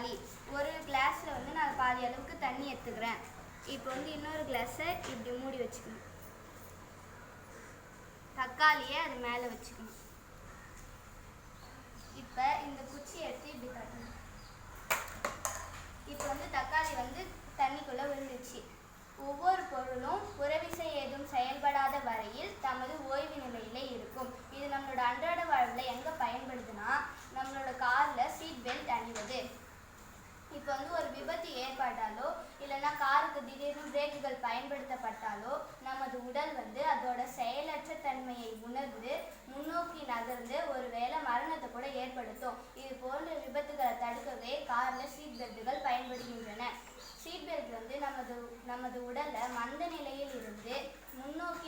களி ஒரு கிளாஸில் வந்து நான் பாதி அளவுக்கு தண்ணி எடுத்துக்கிறேன். இப்போ வந்து இன்னொரு கிளாஸை இப்படி மூடி வச்சுக்கணும். தக்காளியை அது மேலே வச்சுக்கணும். இப்போ வந்து ஒரு விபத்து ஏற்பட்டாலோ இல்லைன்னா காருக்கு திடீர்னு பிரேக்குகள் பயன்படுத்தப்பட்டாலோ நமது உடல் வந்து அதோட செயலற்ற தன்மையை உணர்ந்து முன்னோக்கி நகர்ந்து ஒருவேளை மரணத்தை கூட ஏற்படுத்தும். இது போன்ற விபத்துகளை தடுக்கவே காரில் சீட் பெல்ட்டுகள் பயன்படுகின்றன. சீட் பெல்ட் வந்து நமது நமது உடலை மந்த நிலையில் இருந்து முன்னோக்கி